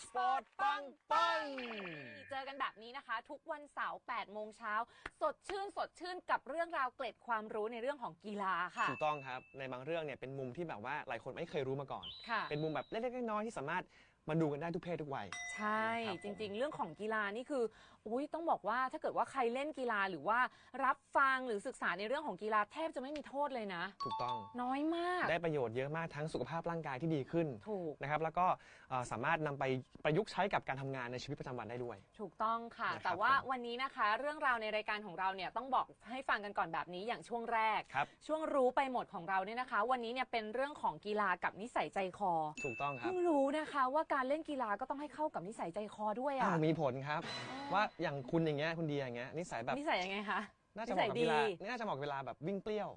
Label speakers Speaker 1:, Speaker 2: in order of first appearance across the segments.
Speaker 1: สปอร์ตปังปัง
Speaker 2: เจอกันแบบนี้นะคะ ทุกวันเสาร์8โมงเช้า สดชื่นสดชื่นกับเรื่องราวเกล็ดความรู้ในเรื่องของกีฬาค่ะ
Speaker 1: ถูกต้องครับ ในบางเรื่องเนี่ยเป็นมุมที่แบบว่าหลายคนไม่เคยรู้มาก่อน
Speaker 2: ค่ะ
Speaker 1: เป็นมุมแบบเล็กๆน้อยๆที่สามารถมาดูกันได้ทุกเพศทุกวัย
Speaker 2: ใช่
Speaker 1: ครับผม
Speaker 2: จริงๆ เรื่องของกีฬานี่คือ อุ้ยต้องบอกว่าถ้าเกิดว่าใครเล่นกีฬาหรือว่ารับฟังหรือศึกษาในเรื่องของกีฬาแทบจะไม่มีโทษเลยนะ
Speaker 1: ถูกต้อง
Speaker 2: น้อยมาก
Speaker 1: ได้ประโยชน์เยอะมากทั้งสุขภาพร่างกายที่ดีขึ้น
Speaker 2: ถูก
Speaker 1: นะครับแล้วก็เอ่อสามารถนำไปประยุกต์ใช้กับการทำงานในชีวิตประจำวันได้ด้วย
Speaker 2: ถูกต้องค่ะ
Speaker 1: นะครับ
Speaker 2: แต่ว่า
Speaker 1: ผม
Speaker 2: วันนี้นะคะ เรื่องราวในรายการของเราเนี่ยต้องบอกให้ฟังกันก่อนแบบนี้อย่างช่วงแรก
Speaker 1: ครับ
Speaker 2: ช่วงรู้ไปหมดของเราเนี่ยนะคะ วันนี้เนี่ยเป็นเรื่องของกีฬากับนิสัยใจคอ
Speaker 1: ถูกต้องครับ
Speaker 2: เพิ่งรู้นะคะว่าการเล่นกีฬาก็ต้องให้เข้ากับนิสัยใจคอด้วย
Speaker 1: อ้า
Speaker 2: อะ
Speaker 1: วมีผลครับ ว่าอย่างคุณอย่างเงี้ยคุณดีอย่างเงี้ยนิสัยแบบ
Speaker 2: นิสัยยังไงคะ
Speaker 1: น่าจะเหมาะกับ
Speaker 2: นิ
Speaker 1: เว
Speaker 2: สั
Speaker 1: ลายน่าจะเหมาะกับเวลาแบบวิ่งเปรี้ยว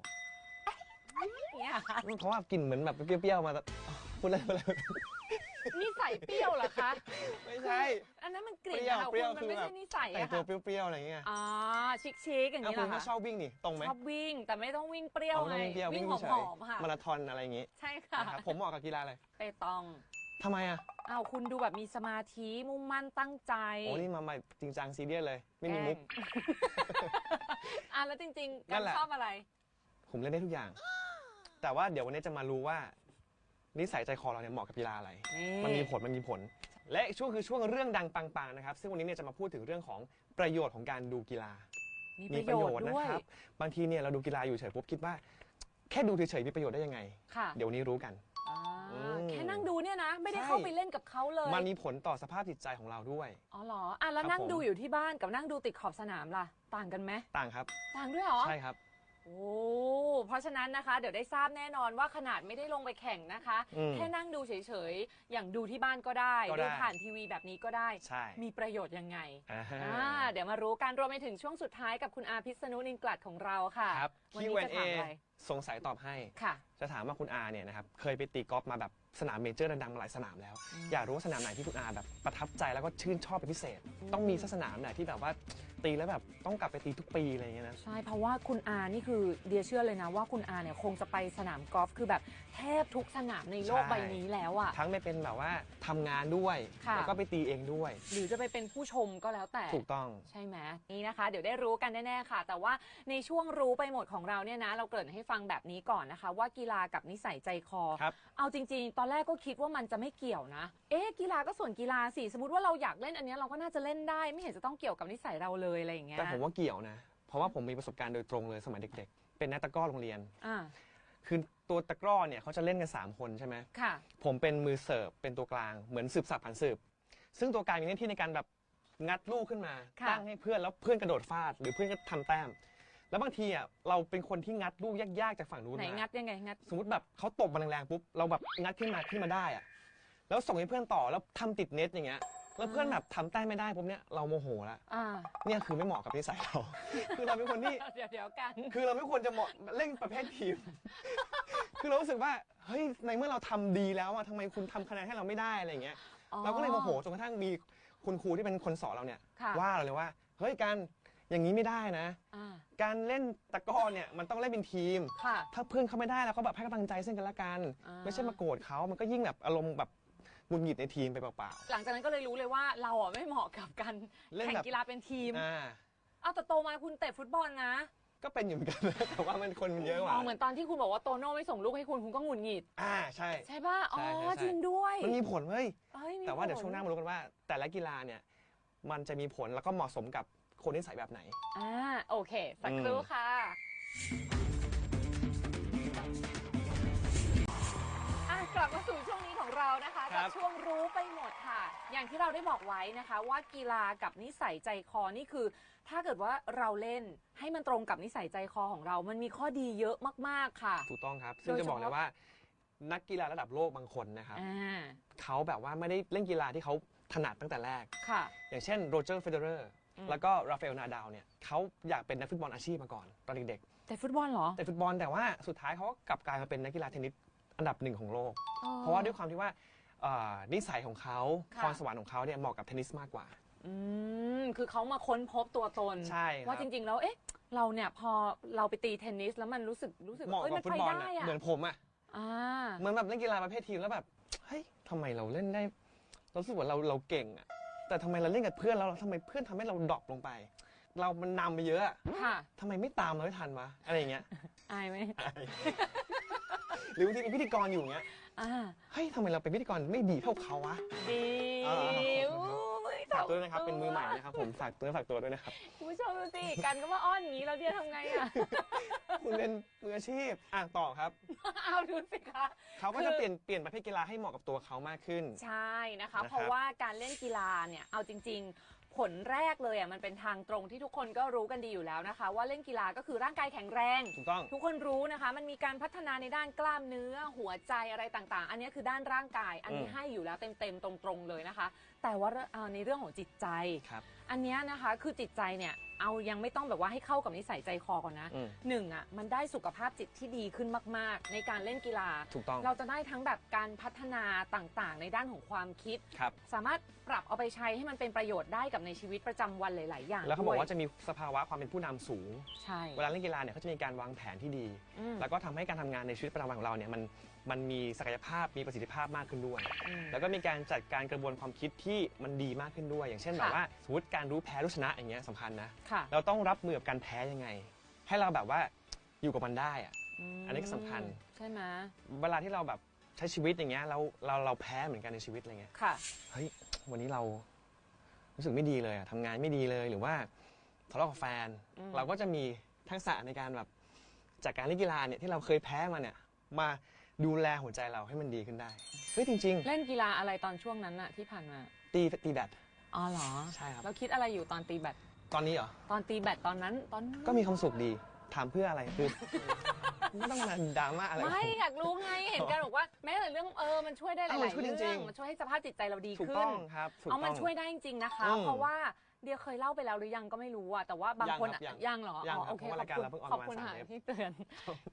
Speaker 2: เนี่ยค่ะ
Speaker 1: เพราะว่ากลิ่นเหมือนแบบเปรี้ยวๆมาแต่อ๋อพูดเลยพูดเลย
Speaker 2: นิสัยเปรี้ยวเหรอคะ
Speaker 1: ไม่ใช่
Speaker 2: อันนั้นมันก
Speaker 1: เป
Speaker 2: ลิ่น
Speaker 1: รี้ยว
Speaker 2: นะคะ
Speaker 1: เปรี้ยว
Speaker 2: คุณมัน
Speaker 1: คือ
Speaker 2: ไม่
Speaker 1: แบ
Speaker 2: ใช่
Speaker 1: บ
Speaker 2: นิสัย
Speaker 1: แต่ง
Speaker 2: อะ
Speaker 1: ตัว
Speaker 2: ค่ะ
Speaker 1: เปรี้ยวๆอะไรอย่างเงี้ย
Speaker 2: อ๋อชิคชิคๆอย่าง
Speaker 1: อ้าว
Speaker 2: นี้เหร
Speaker 1: คุ
Speaker 2: อ
Speaker 1: ณก็
Speaker 2: คะ
Speaker 1: ชอบวิ่งนี่ตรงไหม
Speaker 2: ชอบวิ่งแต่ไม่ต้องวิ่งเปรี้ยว
Speaker 1: อ๋อ
Speaker 2: ไง
Speaker 1: ไม่ต้องวิ่งเปรี้ยว
Speaker 2: วิ่
Speaker 1: วิ่
Speaker 2: ง
Speaker 1: ง
Speaker 2: ห
Speaker 1: เฉ
Speaker 2: อยมๆค่ะ
Speaker 1: มาราธอนอะไรอย่างงี้
Speaker 2: ใช่ค่ะ
Speaker 1: นะครับผมเหมาะกับกีฬาอะไร
Speaker 2: ไปต้อง
Speaker 1: ทำไมอะ
Speaker 2: อ้าวคุณดูแบบมีสมาธิมุ่งมั่นตั้งใจ
Speaker 1: โอ้นี่มาใหม่จริงจังซีเรียสเลย ไม่มีมุก
Speaker 2: แกล้งอะแล้วจริงๆ
Speaker 1: นั่
Speaker 2: การ
Speaker 1: นแหละ
Speaker 2: ชอบอะไร
Speaker 1: ผมเล่นได้ทุกอย่าง แต่ว่าเดี๋ยววันนี้จะมารู้ว่านิสัยใจคอเราเนี่ยเหมาะกับกีฬาอะไรมันมีผลมันมีผล และอีกช่วงคือช่วงเรื่องดังปังๆนะครับ ซึ่งวันนี้เนี่ยจะมาพูดถึงเรื่องของประโยชน์ของการดูกีฬา
Speaker 2: มีประโยชน์
Speaker 1: นะ
Speaker 2: ด้วย
Speaker 1: ครับบางทีเนี่ยเราดูกีฬาอยู่เฉยปุ๊บคิดว่า แค่ดูเฉยๆมีประโยชน์ได้ยังไง
Speaker 2: ค่ะ
Speaker 1: เดี๋ยววนนี้รู้กัน
Speaker 2: อ่า
Speaker 1: อืม
Speaker 2: แค่นั่งดูเนี่ยนะ ไม่ได้
Speaker 1: ใช่
Speaker 2: เข้าไปเล่นกับเขาเลย
Speaker 1: มันมีผลต่อสภาพจิตใจของเราด้วย
Speaker 2: อ๋อเหรออะแล้ว
Speaker 1: ครับ
Speaker 2: นั่ง
Speaker 1: ผม
Speaker 2: ดูอยู่ที่บ้านกับนั่งดูติดขอบสนามล่ะ ต่างกันไหม
Speaker 1: ต่างครับ
Speaker 2: ต่างด้วยเหรอ
Speaker 1: ใช่ครับ
Speaker 2: โอ้เพราะฉะนั้นนะคะ เดี๋ยวได้ทราบแน่นอนว่าขนาดไม่ได้ลงไปแข่งนะคะ
Speaker 1: อืม
Speaker 2: แค่นั่งดูเฉยๆ อย่างดูที่บ้านก็ได้
Speaker 1: ก็ได้
Speaker 2: ดูผ่านทีวีแบบนี้ก็ได้
Speaker 1: ใช่
Speaker 2: มีประโยชน์ยังไง
Speaker 1: อ่าฮะ
Speaker 2: อ่าเดี๋ยวมารู้กันรวมไปถึงช่วงสุดท้ายกับคุณอาพิษณุนินกลัดของเราค่ะ
Speaker 1: ครับ
Speaker 2: วันนี้จะ
Speaker 1: Q&A
Speaker 2: ถามอะไร
Speaker 1: สงสัยตอบให้
Speaker 2: ค่ะ
Speaker 1: จะถามว่าคุณอาเนี่ยนะครับเคยไปตีกอล์ฟมาแบบสนามเมเจอร์ดังๆมาหลายสนามแล้ว อยากรู้ว่าสนามไหนที่คุณอาแบบประทับใจแล้วก็ชื่นชอบเป็นพิเศษ ต้องมีสักสนามไหนที่แบบว่า ตีแล้วแบบต้องกลับไปตีทุกปีอะไรอย่างเงี้ยนะ
Speaker 2: ใช่เพราะว่าคุณอานี่คือเดียเชื่อเลยนะว่าคุณอาเนี่ยคงจะไปสนามกอล์ฟคือแบบแทบทุกสนามในโลก
Speaker 1: ใช่
Speaker 2: ใบนี้แล้วอะ
Speaker 1: ทั้งไม่เป็นแบบว่าทำงานด้วย
Speaker 2: ค่ะ
Speaker 1: แล้วก็ไปตีเองด้วย
Speaker 2: หรือจะไปเป็นผู้ชมก็แล้วแต่
Speaker 1: ถูกต้อง
Speaker 2: ใช่ไหมนี่นะคะ เดี๋ยวได้รู้กันแน่ๆค่ะ แต่ว่าในช่วงรู้ไปหมดของเราเนี่ยนะ เราเกริ่นให้ฟังแบบนี้ก่อนนะคะ ว่ากีฬากับนิสัยใจคอ
Speaker 1: ครับ
Speaker 2: เอาจริงๆ ตอนแรกก็คิดว่ามันจะไม่เกี่ยวนะ เอ๊ะกีฬาก็ส่วนกีฬาสิ สมมติว่าเราอยากเล่นอันเนี้ยเราก็น่าจะเล่นได้ ไม่เห็นจะต้องเกี่ยวกับนิสัยเราเลยอะไรอย่างเงี้ย
Speaker 1: แต่ผมว่าเกี่ยวนะ เพราะว่าผมมีประสบการณ์โดยตรงเลยสมัยเด็ก ๆ เป็นนักตะกร้อโรงเรียน
Speaker 2: อ่า
Speaker 1: คือตัวตะกร้อเนี่ยเขาจะเล่นกัน 3 คนใช่ไหม
Speaker 2: ค่ะ
Speaker 1: ผมเป็นมือเสิร์ฟเป็นตัวกลางเหมือนสืบสับผ่านสืบ ซึ่งตัวกลางมีหน้าที่ในการแบบงัดลูกขึ้นมา
Speaker 2: ค่ะ
Speaker 1: ตั้งให้เพื่อนแล้วเพื่อนกระโดดฟาด หรือเพื่อนก็ทำแต้ม แล้วบางทีอะเราเป็นคนที่งัดลูกยากๆจากฝั่งนู้น
Speaker 2: ไหน
Speaker 1: มา
Speaker 2: งัดยังไงงัด
Speaker 1: สมมติแบบเขาตบมาแรงๆปุ๊บเราแบบงัดขึ้นมาขึ้นมาได้อะแล้วส่งให้เพื่อนต่อแล้วทำติดเน็ตอย่างเงี้ย แล้วเพื่อนแบบทำแต้มไม่ได้ปุ๊บเนี่ยเราโมโหละ
Speaker 2: อ่า
Speaker 1: เนี่ยคือไม่เหมาะกับนิสัยเรา คือเราเป็นคนที่
Speaker 2: เดี๋ยวเดี๋ยวกัน
Speaker 1: คือเราไม่ควรจะเหมาะเล่นประเภททีม คือเรารู้สึกว่าเฮ้ยในเมื่อเราทำดีแล้วอะทำไมคุณทำคะแนนให้เราไม่ได้อะไรอย่างเงี้ย
Speaker 2: อ๋อ
Speaker 1: เราก็เลยโมโหจนกระทั่งมีคุณครูที่เป็นคนสอนเราเนี่ย
Speaker 2: ค่ะ
Speaker 1: ว่าเราเลยว่าเฮ้ยการอย่างนี้ไม่ได้นะ
Speaker 2: อ่า
Speaker 1: การเล่นตะกร้อเนี่ยมันต้องเล่นเป็นทีม
Speaker 2: ค่ะ
Speaker 1: ถ้าเพื่อนเขาไม่ได้เราก็แบบให้กำลังใจซึ่งกันและกัน
Speaker 2: อ่า
Speaker 1: ไม่ใช่มาโกรธเขามันก็ยิ่งแบบอารมณ์แบบ หงุดหงิดในทีมไปเปล่า
Speaker 2: หลังจากนั้นก็เลยรู้เลยว่าเราอะไม่เหมาะกับการ
Speaker 1: เล่น
Speaker 2: แข่
Speaker 1: แบ
Speaker 2: ง
Speaker 1: บ
Speaker 2: กีฬาเป็นทีม
Speaker 1: ๆอ่า
Speaker 2: เอาแต่โตมาคุณเตะฟุตบอลนะ
Speaker 1: ก็เป็นอยู่เหมือนกันนะแต่ว่ามันคนมันเยอะก
Speaker 2: อ๋
Speaker 1: ว่า
Speaker 2: อเหมือนตอนที่คุณบอกว่าโตโน่ไม่ส่งลูกให้คุณคุณก็หงุดหงิด
Speaker 1: อ่าใช่
Speaker 2: ใช่ป่ะ อ๋อ
Speaker 1: ใช่ใช่ใช่
Speaker 2: จริงด้วย
Speaker 1: มันมีผลเฮ้ย
Speaker 2: เอ้ยมี
Speaker 1: แต่ว่าเดี๋ยว
Speaker 2: ผล
Speaker 1: ช่วงหน้ามารู้กันว่า แต่ละกีฬาเนี่ยมันจะมีผลแล้วก็เหมาะสมกับคนนิสัยแบบไหน
Speaker 2: อ่าโอเค สักครู่
Speaker 1: อืม
Speaker 2: ค่ะอะ กลับมาสู่ช่วงนี้ของ เรานะคะ
Speaker 1: ครั
Speaker 2: กับช่วงรู้ไปหมดค่ะ อย่างที่เราได้บอกไว้นะคะ ว่ากีฬากับนิสัยใจคอนี่คือ ถ้าเกิดว่าเราเล่นให้มันตรงกับนิสัยใจคอของเรา มันมีข้อดีเยอะมากๆค่ะ
Speaker 1: ถูกต้องครับ ซึ่ง
Speaker 2: โดย
Speaker 1: จะบอก
Speaker 2: เฉ
Speaker 1: เลย
Speaker 2: พาะ
Speaker 1: ว่า นักกีฬาระดับโลกบางคนนะครับ
Speaker 2: อ่า
Speaker 1: เขาแบบว่าไม่ได้เล่นกีฬาที่เขาถนัดตั้งแต่แรก
Speaker 2: ค่ะ
Speaker 1: อย่างเช่นโรเจอร์เฟเดอเรอร์
Speaker 2: อืม
Speaker 1: แล้วก็ราฟาเอลนาดาลเนี่ยเขาอยากเป็นนักฟุตบอลอาชีพมาก่อนตอนเด็ก
Speaker 2: แต่ฟุตบอลเหรอ
Speaker 1: ๆแต่ฟุตบอลแต่ว่าสุดท้ายเขาก็กลับกลายมาเป็นนักกีฬาเทนนิส อันดับหนึ่งของโลก
Speaker 2: อ๋อ
Speaker 1: เพราะว่าด้วยความที่ว่าเอ่อนิสัยของเขา
Speaker 2: ค่ะ
Speaker 1: พรสวรรค์ของเขาเนี่ยเหมาะกับเทนนิสมากกว่า
Speaker 2: อืมคือเขามาค้นพบตัวตน
Speaker 1: ใช่ครับ
Speaker 2: ว่าจริง ๆ แล้วเอ๊ะ เราเนี่ยพอเราไปตีเทนนิสแล้วมันรู้สึกรู้สึก
Speaker 1: เหมาะ
Speaker 2: เอ้ย
Speaker 1: กั
Speaker 2: มั
Speaker 1: บ
Speaker 2: น
Speaker 1: ฟุ
Speaker 2: ไป
Speaker 1: ตบอล
Speaker 2: ได้
Speaker 1: อะ
Speaker 2: อะ
Speaker 1: เหมือนผมอะ
Speaker 2: อ่า
Speaker 1: เหมือนแบบเล่นกีฬาประเภททีมแล้วแบบเฮ้ยทำไมเราเล่นได้เรารู้สึกว่าเราเราเก่งอะแต่ทำไมเราเล่นกับเพื่อนแล้วทำไมเพื่อนทำให้เราดรอปลงไป เรามันนำไปเยอะอะ
Speaker 2: ค่ะ
Speaker 1: ทำไมไม่ตามเราไม่ทันวะอะไรอย่างเงี้ย
Speaker 2: อายไหม
Speaker 1: หรือบางทีเป็นพิธีกรอยู่อย่างเงี้ย
Speaker 2: อ่า
Speaker 1: เฮ้ยทำไมเราเป็นพิธีกรไม่ดีเท่าเขาวะ
Speaker 2: ดี
Speaker 1: อ่า
Speaker 2: อุ๊ย
Speaker 1: ฝากตัวด้วยนะครับเป็นมือใหม่นะครับผมฝากตัวฝากตัวด้วยนะครับ
Speaker 2: คุณผู้ชมดูสิกันก็มาอ้อนอย่างนี้แล้วเดียทำไงอะ
Speaker 1: คุณเป็นมืออาชีพอะต่อครับ
Speaker 2: เอาดูสิคะ
Speaker 1: เขาก็จะเปลี่ยนเปลี่ยนประเภทกีฬาให้เหมาะกับตัวเขามากขึ้น
Speaker 2: ใช่นะคะ
Speaker 1: นะครับ
Speaker 2: เพราะว่าการเล่นกีฬาเนี่ย เอาจริงๆ ผลแรกเลยอะมันเป็นทางตรงที่ทุกคนก็รู้กันดีอยู่แล้วนะคะ ว่าเล่นกีฬาก็คือร่างกายแข็งแรง
Speaker 1: ถูกต้อง
Speaker 2: ทุกคนรู้นะคะ มันมีการพัฒนาในด้านกล้ามเนื้อหัวใจอะไรต่างๆ อันนี้คือด้านร่างกายอันนี้
Speaker 1: อืม
Speaker 2: ให้อยู่แล้วเต็มๆตรงๆเลยนะคะ แต่ว่าเอ่อในเรื่องของจิตใจ
Speaker 1: ครับ
Speaker 2: อันเนี้ยนะคะคือจิตใจเนี่ยเอายังไม่ต้องแบบว่าให้เข้ากับนิสัยใจคอก่อนนะ
Speaker 1: อืม
Speaker 2: หนึ่งอะมันได้สุขภาพจิตที่ดีขึ้นมาก ๆ ในการเล่นกีฬา
Speaker 1: ถูกต้อง
Speaker 2: เราจะได้ทั้งแบบการพัฒนาต่างๆ ในด้านของความคิด
Speaker 1: ครับ
Speaker 2: สามารถปรับเอาไปใช้ให้มันเป็นประโยชน์ได้กับในชีวิตประจำวันหลาย ๆ อย่าง
Speaker 1: แล้วเขาบอก
Speaker 2: ด้วย
Speaker 1: ว่าจะมีสภาวะความเป็นผู้นำสูง
Speaker 2: ใช่
Speaker 1: เวลาเล่นกีฬาเนี่ยเขาจะมีการวางแผนที่ดี
Speaker 2: อืม
Speaker 1: แล้วก็ทำให้การทำงานในชีวิตประจำวันของเราเนี่ยมัน มันมีศักยภาพมีประสิทธิภาพมากขึ้นด้วย
Speaker 2: อืม
Speaker 1: แล้วก็มีการจัดการกระบวนความคิดที่มันดีมากขึ้นด้วย อย่างเช่นแบบ
Speaker 2: ค่ะ
Speaker 1: ว่าสมมติการรู้แพ้รู้ชนะอย่างเงี้ยสำคัญนะ
Speaker 2: ค่ะ
Speaker 1: เราต้องรับมือกับการแพ้ยังไง ให้เราแบบว่าอยู่กับมันได้อะ
Speaker 2: ม
Speaker 1: อันนี้ก็สำคัญ
Speaker 2: ใช่ไหม
Speaker 1: เวลาที่เราแบบใช้ชีวิตอย่างเงี้ยเราเราเราแพ้เหมือนกันในชีวิตอะไรเงี้ย
Speaker 2: ค่ะ
Speaker 1: เฮ้ยวันนี้เรารู้สึกไม่ดีเลยอะทำงานไม่ดีเลยหรือว่าทะเลาะกับแฟน
Speaker 2: อืม
Speaker 1: เราก็จะมีทักษะในการแบบจากการเล่นกีฬาเนี่ยที่เราเคยแพ้มาเนี่ยมา ดูแลหัวใจเราให้มันดีขึ้นได้เฮ้ยจริง
Speaker 2: เล่นกีฬาอะไรตอนช่วงนั้นอะที่ผ่านมา
Speaker 1: ๆ ตีตีแบด
Speaker 2: อ๋อเหรอ
Speaker 1: ใช่ครับ
Speaker 2: แล้วคิดอะไรอยู่ตอนตีแบต
Speaker 1: ตอนนี้เหรอ
Speaker 2: ตอนตีแบตตอนนั้นตอนนั้น
Speaker 1: ก็มีความสุขดี ถามเพื่ออะไรคือ ไม่ต้องมาดราม่าอะไร
Speaker 2: ไม่อยากรู้ไงเห็นกันบอกว่าแม้แต่เรื่องเออมันช่วยได้ห
Speaker 1: เออ
Speaker 2: ลาย
Speaker 1: ช่วย
Speaker 2: ๆ
Speaker 1: จริงๆ
Speaker 2: เรื่องมันช่วยให้สภาพจิตใจเราดี
Speaker 1: ถูก
Speaker 2: ขึ้
Speaker 1: ต้
Speaker 2: น
Speaker 1: องครับถูก
Speaker 2: เอามัน
Speaker 1: ต้อง
Speaker 2: ช่วยได้จริงๆนะคะ
Speaker 1: อืม
Speaker 2: เพราะว่าเดียเคยเล่าไปแล้วหรือยังก็ไม่รู้อะแต่ว่าบางคนอะ
Speaker 1: ยังครับ
Speaker 2: ยังเหรอ
Speaker 1: ยัง
Speaker 2: อ๋อ
Speaker 1: ครับ
Speaker 2: โอเค
Speaker 1: เพราะว่า
Speaker 2: ขอบ
Speaker 1: รายการ
Speaker 2: คุณ
Speaker 1: เราเพิ่งออน
Speaker 2: ขอบคุณ
Speaker 1: ประมาณ
Speaker 2: ค่ะ
Speaker 1: สามเทป
Speaker 2: ที่เตือน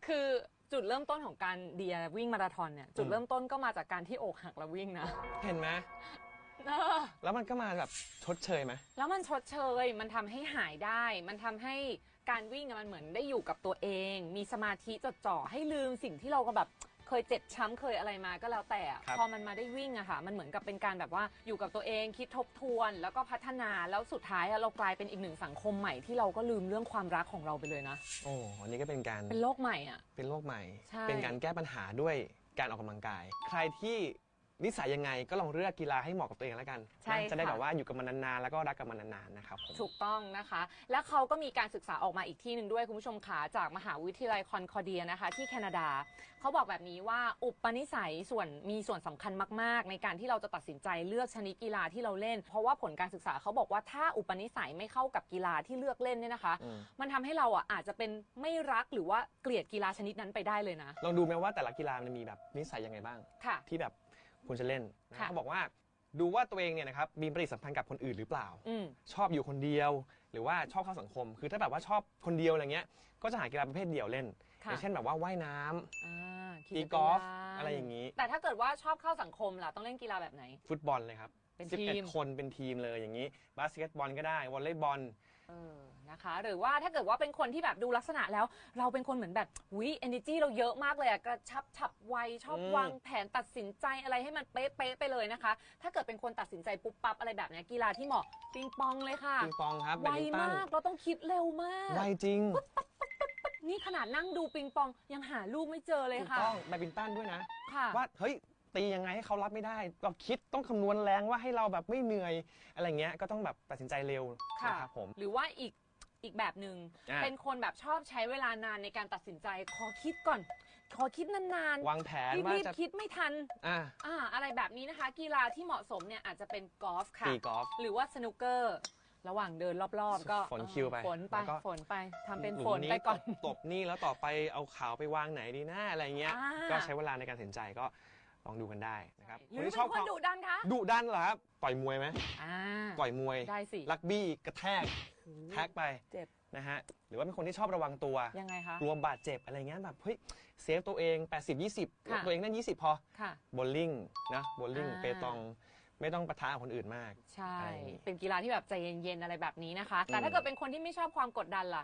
Speaker 2: คือ จุดเริ่มต้นของการเดียวิ่งมาราธอนเนี่ยจุด
Speaker 1: อืม
Speaker 2: เริ่มต้นก็มาจากการที่อกหักแล้ววิ่งนะ
Speaker 1: เห็นไหม
Speaker 2: เออ
Speaker 1: แล้วมันก็มาแบบชดเชยไหม
Speaker 2: แล้วมันชดเชยมันทำให้หายได้ มันทำให้การวิ่งอะมันเหมือนได้อยู่กับตัวเอง มีสมาธิจดจ่อให้ลืมสิ่งที่เราก็แบบ เคยเจ็บช้ำเคยอะไรมาก็แล้วแต่อะ
Speaker 1: ครับ
Speaker 2: พอมันมาได้วิ่งอะค่ะ มันเหมือนกับเป็นการแบบว่าอยู่กับตัวเองคิดทบทวน แล้วก็พัฒนาแล้วสุดท้ายอะเรากลายเป็นอีกหนึ่งสังคมใหม่ที่เราก็ลืมเรื่องความรักของเราไปเลยนะ
Speaker 1: โอ้อันนี้ก็เป็นการ
Speaker 2: เป็นโลกใหม่อะ
Speaker 1: เป็นโรคใหม่
Speaker 2: ใช่
Speaker 1: เป็นการแก้ปัญหาด้วยการออกกำลังกาย ใครที่ นิสัยยังไงก็ลองเลือกกีฬาให้เหมาะกับตัวเองแล้วกัน
Speaker 2: ใช่
Speaker 1: นะจะได้
Speaker 2: ค่ะ
Speaker 1: แบบว่าอยู่กับมันนานๆแล้วก็รักกับมันนานๆนะครับผม
Speaker 2: ถูกต้องนะคะ และเขาก็มีการศึกษาออกมาอีกที่หนึ่งด้วยคุณผู้ชมขาจากมหาวิทยาลัยคอนคอร์เดียนะคะ ที่แคนาดา เขาบอกแบบนี้ว่าอุปนิสัยส่วนมีส่วนสำคัญมาก ๆ ในการที่เราจะตัดสินใจเลือกชนิดกีฬาที่เราเล่น เพราะว่าผลการศึกษาเขาบอกว่าถ้าอุปนิสัยไม่เข้ากับกีฬาที่เลือกเล่นเนี่ยนะคะ
Speaker 1: อืม
Speaker 2: มันทำให้เราอะอาจจะเป็นไม่รักหรือว่าเกลียดกีฬาชนิดนั้นไปได้เลยนะ
Speaker 1: ลองดูไหมว่าแต่ละกีฬามันมีแบบนิสัยยังไงบ้าง
Speaker 2: ค่ะ
Speaker 1: ที่แบบ คุณจะเล่นนะ
Speaker 2: ค่ะ
Speaker 1: เขาบอกว่าดูว่าตัวเองเนี่ยนะครับมีปฏิสัมพันธ์กับคนอื่นหรือเปล่า
Speaker 2: อืม
Speaker 1: ชอบอยู่คนเดียว หรือว่าชอบเข้าสังคม คือถ้าแบบว่าชอบคนเดียวอะไรเงี้ย ก็จะหากีฬาประเภทเดี่ยวเล่น อ
Speaker 2: ค่ะ
Speaker 1: ย่างเช่นแบบว่าว่ายน้ำ
Speaker 2: อ่า
Speaker 1: ตีกอล์ฟอะไรอย่างนี้
Speaker 2: แต่ถ้าเกิดว่าชอบเข้าสังคมล่ะ ต้องเล่นกีฬาแบบไหน
Speaker 1: ฟุตบอลเลยครับ
Speaker 2: เป็นทีม
Speaker 1: 11 คนเป็นทีมเลยอย่างนี้ บาสเกตบอลก็ได้ วอลเลย์บอล
Speaker 2: เออ นะคะ หรือว่าถ้าเกิดว่าเป็นคนที่แบบดูลักษณะแล้ว เราเป็นคนเหมือนแบบวิเอเนจีเราเยอะมากเลยอะกระชับฉับไวชอบ
Speaker 1: อืม
Speaker 2: วางแผนตัดสินใจอะไรให้มันเป๊ะๆไปเลยนะคะ ถ้าเกิดเป็นคนตัดสินใจปุ๊บปั๊บอะไรแบบเนี้ยกีฬาที่เหมาะปิงปองเลยค่ะ
Speaker 1: ปิงปองครับแบ
Speaker 2: ไว
Speaker 1: ดมินตัน
Speaker 2: มากเราต้องคิดเร็วมาก
Speaker 1: ไวจริง
Speaker 2: นี่ขนาดนั่งดูปิงปองยังหาลูกไม่เจอเลย
Speaker 1: ถูก
Speaker 2: ค่ะ
Speaker 1: ต้องแบดมินตันด้วยนะ
Speaker 2: ค่ะ
Speaker 1: ว่าเฮ้ยตียังไงให้เขารับไม่ได้ก็คิดต้องคำนวณแรงว่าให้เราแบบไม่เหนื่อยอะไรเงี้ยก็ต้องแบบตัดสินใจเร็ว
Speaker 2: ค่ะ
Speaker 1: นะครับผม
Speaker 2: หรือว่าอีก อีกแบบหนึ่ง
Speaker 1: อะ
Speaker 2: เป็นคนแบบชอบใช้เวลานานในการตัดสินใจ ขอคิดก่อน ขอคิดนาน
Speaker 1: วางแผน
Speaker 2: ๆ
Speaker 1: ว่า
Speaker 2: รีบ
Speaker 1: จะ
Speaker 2: ๆคิดไม่ทัน
Speaker 1: อะ
Speaker 2: อ่าอะไรแบบนี้นะคะ กีฬาที่เหมาะสมเนี่ยอาจจะเป็นกอล์ฟค่ะ
Speaker 1: ตีกอล์ฟ
Speaker 2: หรือว่าสนุกเกอร์ ระหว่างเดินรอบๆ ก็
Speaker 1: ฝนคิวไป
Speaker 2: ฝนไป
Speaker 1: แล้วก็
Speaker 2: ฝนไปทำเป็น
Speaker 1: หลุ
Speaker 2: ฝ
Speaker 1: ม
Speaker 2: นไปก่อน
Speaker 1: ตบตบนี่แล้วต่อไปเอาขาวไปวางไหนดีนะอะไรเงี้ย
Speaker 2: อ่า
Speaker 1: ก็ใช้เวลาในการตัดสินใจก็ ลองดูกันได้นะครับ
Speaker 2: หรือเป็นคนดุดันคะ
Speaker 1: ดุดันเหรอครับต่อยมวยไหม
Speaker 2: อ่า
Speaker 1: ต่อยมวย
Speaker 2: ได้สิ
Speaker 1: ลักบี้กระแทก
Speaker 2: โอ้โห
Speaker 1: แท็กไป
Speaker 2: เจ็บ
Speaker 1: นะฮะหรือว่าเป็นคนที่ชอบระวังตัว
Speaker 2: ยังไงคะ
Speaker 1: กลัวบาดเจ็บอะไรเงี้ยแบบเฮ้ยเซฟตัวเอง 80 20
Speaker 2: ค่ะ
Speaker 1: ตัวเองนั่น20 พอ
Speaker 2: ค่ะ
Speaker 1: โบลลิ่งนะโบลลิ่ง
Speaker 2: อ่า
Speaker 1: เปตองไม่ต้องปะทะกับคนอื่นมาก
Speaker 2: ใช่
Speaker 1: อะไรอย่างงี้
Speaker 2: เป็นกีฬาที่แบบใจเย็นๆอะไรแบบนี้นะคะ แต่
Speaker 1: อืม
Speaker 2: ถ้าเกิดเป็นคนที่ไม่ชอบความกดดันล่ะ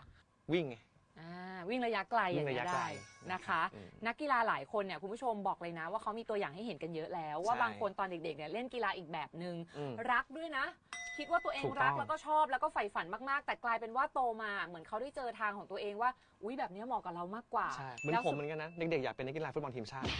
Speaker 1: วิ่งไง
Speaker 2: อ่าวิ่งระยะไกลอย่าง
Speaker 1: วิ่งระ
Speaker 2: เงี้
Speaker 1: ยะ
Speaker 2: ย
Speaker 1: ไกล
Speaker 2: ได้นะคะ
Speaker 1: อืม
Speaker 2: นักกีฬาหลายคนเนี่ยคุณผู้ชมบอกเลยนะ ว่าเขามีตัวอย่างให้เห็นกันเยอะแล้ว ว่า
Speaker 1: ใช่
Speaker 2: บางคนตอนเด็กๆเนี่ยเล่นกีฬาอีกแบบหนึง่ง
Speaker 1: อืม
Speaker 2: รักด้วยนะ คิดว่าตัวเอง
Speaker 1: ถูกต้อง
Speaker 2: รักแล้วก็ชอบแล้วก็ใฝ่ฝันมากๆ แต่กลายเป็นว่าโตมาเหมือนเขาได้เจอทางของตัวเองว่า อุ้ยแบบเนี้ยเหมาะกับเรามากกว่า
Speaker 1: ใช่เหมือน
Speaker 2: แล้ว
Speaker 1: ผมเหมือนกันนะ เด็กๆอยากเป็นนักกีฬาฟุตบอลทีมชาติ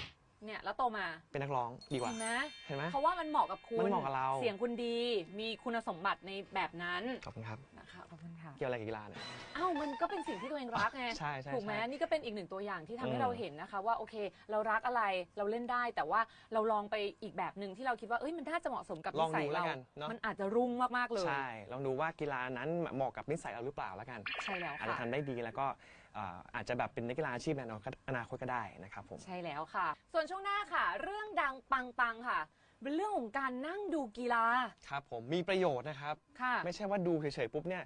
Speaker 2: เนี่ยแล้วโตมา
Speaker 1: เป็นนักร้องดีกว่า
Speaker 2: เห็นไหม
Speaker 1: เห็นไหม
Speaker 2: เพราะว่ามันเหมาะกับคุณ
Speaker 1: มันเหมาะกับเรา
Speaker 2: เสียงคุณดีมีคุณสมบัติในแบบนั้น
Speaker 1: ขอบคุณครับ
Speaker 2: นะคะขอบคุณค่ะ
Speaker 1: เกี่ยวอะไรกับกีฬาเนี่ย
Speaker 2: อ้าวมันก็เป็นสิ่งที่ตัวเองรักไง
Speaker 1: ใช่ใช่
Speaker 2: ถูกไหม
Speaker 1: ใช่
Speaker 2: นี่ก็เป็นอีกหนึ่งตัวอย่างที่ทำให้
Speaker 1: อืม
Speaker 2: เราเห็นนะคะ ว่าโอเค เรารักอะไรเราเล่นได้ แต่ว่าเราลองไปอีกแบบหนึ่งที่เราคิดว่าเอ้ยมันน่าจะเหมาะสมกับ
Speaker 1: ล
Speaker 2: นิ
Speaker 1: อง
Speaker 2: สัย
Speaker 1: ดูแล้ว
Speaker 2: เรา
Speaker 1: กันเนาะ
Speaker 2: มันอาจจะรุ่งมากๆเลย
Speaker 1: ใช่ ลองดูว่ากีฬานั้นเหมาะกับนิสัยเราหรือเปล่าแล้วกัน
Speaker 2: ใช่แล้ว
Speaker 1: อาจจะ
Speaker 2: ค่ะ
Speaker 1: ทำได้ดีแล้วก็เอ่ออาจจะแบบเป็นนักกีฬาอาชีพในอนาคตก็ได้นะครับผม
Speaker 2: ใช่แล้วค่ะ ส่วนช่วงหน้าค่ะ เรื่องดังปังๆค่ะ เป็นเรื่องของการนั่งดูกีฬา
Speaker 1: ครับผมมีประโยชน์นะครับ
Speaker 2: ค่ะ
Speaker 1: ไม่ใช่ว่าดูเฉยๆปุ๊บเนี่ย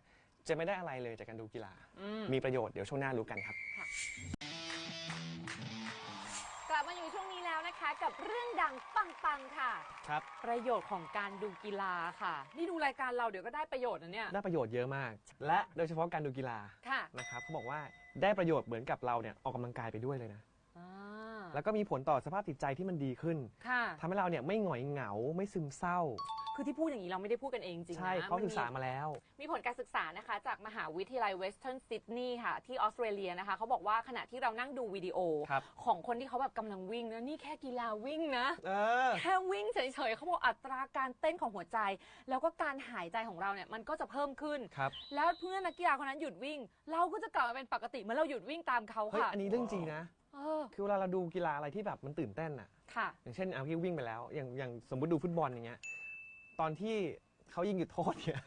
Speaker 1: จะไม่ได้อะไรเลยจากการดูกีฬา
Speaker 2: อืม
Speaker 1: มีประโยชน์เดี๋ยวช่วงหน้ารู้กันครับ
Speaker 2: กลับมาอยู่ช่วงนี้แล้วนะคะ กับเรื่องดังปังๆค่ะ
Speaker 1: ครับ
Speaker 2: ประโยชน์ของการดูกีฬาค่ะ นี่ดูรายการเราเดี๋ยวก็ได้ประโยชน์นะเนี่ย
Speaker 1: ได้ประโยชน์เยอะมาก และโดยเฉพาะการดูกีฬา
Speaker 2: ค่ะ
Speaker 1: นะครับเขาบอกว่าได้ประโยชน์เหมือนกับเราเนี่ยออกกำลังกายไปด้วยเลยนะ
Speaker 2: อ่า
Speaker 1: แล้วก็มีผลต่อสภาพจิตใจที่มันดีขึ้น
Speaker 2: ค่ะ
Speaker 1: ทำให้เราเนี่ยไม่หงอยเหงาไม่ซึมเศร้า
Speaker 2: คือที่พูดอย่างนี้เราไม่ได้พูดกันเองจริงนะ
Speaker 1: ใช่เขาศึกษามาแล้ว
Speaker 2: มีผลการศึกษานะคะ จากมหาวิทยาลัยเวสเทิร์นซิดนีย์ค่ะ ที่ออสเตรเลียนะคะ เขาบอกว่าขณะที่เรานั่งดูวิดีโอ
Speaker 1: ครับ
Speaker 2: ของคนที่เขาแบบกำลังวิ่งนะนี่แค่กีฬาวิ่งนะ
Speaker 1: เออ
Speaker 2: แค่วิ่งเฉยๆเขาบอกอัตราการเต้นของหัวใจ แล้วก็การหายใจของเราเนี่ยมันก็จะเพิ่มขึ้น
Speaker 1: ครับ
Speaker 2: แล้วเพื่อนนักกีฬาคนนั้นหยุดวิ่ง เราก็จะกลับมาเป็นปกติเมื่อเราหยุดวิ่งตามเขา
Speaker 1: เฮ้ย
Speaker 2: ค่ะ
Speaker 1: อันนี้เรื่องจริงนะ
Speaker 2: เออ
Speaker 1: คือเวลาเราดูกีฬาอะไรที่แบบมันตื่นเต้นอะ
Speaker 2: ค่ะ
Speaker 1: อย่างเช่นเอาพี่วิ่งไปแล้ว อย่างอย่างสมมติดูฟุตบอลอย่างเงี้ย ตอนที่เขายิงจุดโทษเนี่ย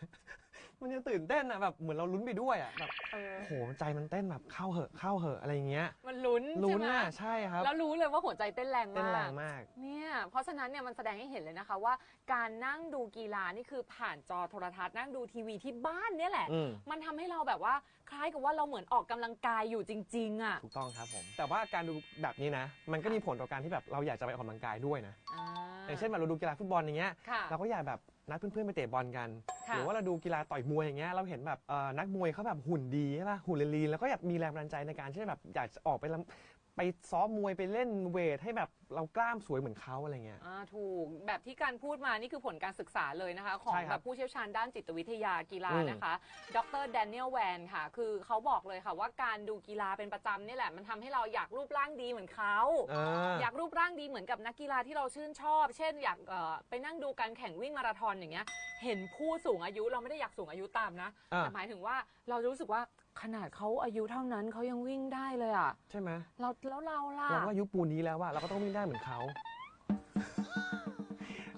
Speaker 1: มันยังตื่นเต้นอะแบบเหมือนเราลุ้นไปด้วยอะแบบ
Speaker 2: เออ
Speaker 1: โอ้โหใจมันเต้นแบบเข้าเหอะเข้าเหอะอะไรอย่างเงี้ย
Speaker 2: มันลุ้น
Speaker 1: ลุ้
Speaker 2: ใช่
Speaker 1: น
Speaker 2: ไหม
Speaker 1: อะใช่ครับ
Speaker 2: แล้วรู้เลยว่าหัวใจเต้นแรง
Speaker 1: เต้น
Speaker 2: มา
Speaker 1: แร
Speaker 2: ก
Speaker 1: งมาก
Speaker 2: เนี่ย เพราะฉะนั้นเนี่ยมันแสดงให้เห็นเลยนะคะว่า การนั่งดูกีฬานี่คือผ่านจอโทรทัศน์นั่งดูทีวีที่บ้านเนี่ยแหละ
Speaker 1: อืม
Speaker 2: มันทำให้เราแบบว่า คล้ายกับว่าเราเหมือนออกกำลังกายอยู่จริง ๆอะ
Speaker 1: ถูกต้องครับผม แต่ว่าการดูแบบนี้นะ มันก็มีผลต่อการที่แบบเราอยากจะไปออกกำลังกายด้วยนะ
Speaker 2: อ่า
Speaker 1: อย่างเช่นแบบเราดูกีฬาฟุตบอลอย่างเงี้ย
Speaker 2: ค่ะ
Speaker 1: เราก็อยากแบบนัดเพื่อนๆไปเตะบอลกัน
Speaker 2: ค่ะ
Speaker 1: หรือว่าเราดูกีฬาต่อยมวยอย่างเงี้ยเราเห็นแบบเอ่อนักมวยเขาแบบหุ่นดีใช่ป่ะหุ่นลีนๆแล้วก็อยากมีแรงบันดาลใจในการที่จะแบบอยากจะออกไปลำไปซ้อมมวยไปเล่นเวทให้แบบ เรากล้ามสวยเหมือนเขาอะไรเงี้ย
Speaker 2: อ่าถูกแบบที่การพูดมานี่คือผลการศึกษาเลยนะคะ ของ
Speaker 1: ใช่ค
Speaker 2: แบ
Speaker 1: รับบ
Speaker 2: ผู้เชี่ยวชาญด้านจิตวิทยากีฬา
Speaker 1: อืม
Speaker 2: นะคะ ดรแดเนียลแวนค่ะ คือเขาบอกเลยค่ะว่าการดูกีฬาเป็นประจำนี่แหละ มันทำให้เราอยากรูปร่างดีเหมือนเขา
Speaker 1: เออ
Speaker 2: อยากรูปร่างดีเหมือนกับนักกีฬาที่เราชื่นชอบ เช่น อยากเอ่อไปนั่งดูการแข่งวิ่งมาราธอนอย่างเงี้ย เห็นผู้สูงอายุเราไม่ได้อยากสูงอายุตามนะ
Speaker 1: อ่า
Speaker 2: แต่หมายถึงว่าเรารู้สึกว่าขนาดเขาอายุเท่านั้นเขายังวิ่งได้เลยอะ
Speaker 1: ใช่ไหม
Speaker 2: เราแล้วเราล่ะ
Speaker 1: เราก็อายุปูนนี้แล้วว่าเราก็ต้องวิ่งได้เหมือนเขา